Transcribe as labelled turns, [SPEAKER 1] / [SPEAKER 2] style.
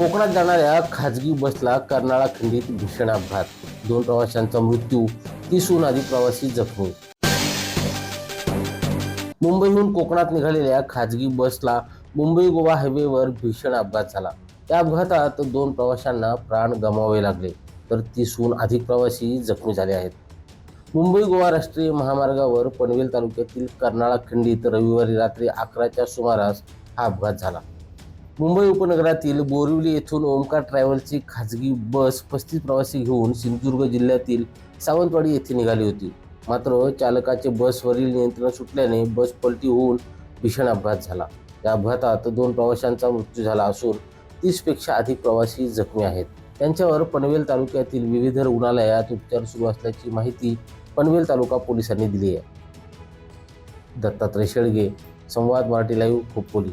[SPEAKER 1] कोकणात जाणाऱ्या खाजगी बसला कर्नाळा खिंडीत भीषण अपघात दोन प्रवाशांचा मृत्यू तीसहून अधिक प्रवासी जखमी. मुंबईहून कोकणात निघालेल्या खाजगी बसला मुंबई गोवा हायवेवर भीषण अपघात झाला. या अपघातात दोन प्रवाशांना प्राण गमावे लागले तर तीसहून अधिक प्रवासी जखमी झाले आहेत. मुंबई गोवा राष्ट्रीय महामार्गावर पनवेल तालुक्यातील कर्नाळा खिंडीत रविवारी रात्री अकराच्या सुमारास हा अपघात झाला. मुंबई उपनगरातील बोरिवली येथून ओमकार ट्रॅव्हल्सची खाजगी बस पस्तीस प्रवासी घेऊन सिंधुदुर्ग जिल्ह्यातील सावंतवाडी येथे निघाली होती. मात्र चालकाचे बसवरील नियंत्रण सुटल्याने बस पलटी होऊन भीषण अपघात झाला. या अपघातात दोन प्रवाशांचा मृत्यू झाला असून तीसपेक्षा अधिक प्रवासी जखमी आहेत. त्यांच्यावर पनवेल तालुक्यातील विविध रुग्णालयात उपचार सुरू असल्याची माहिती पनवेल तालुका पोलिसांनी दिली आहे. दत्तात्रय शेळगे संवाद मराठी लाईव्ह खोपोली.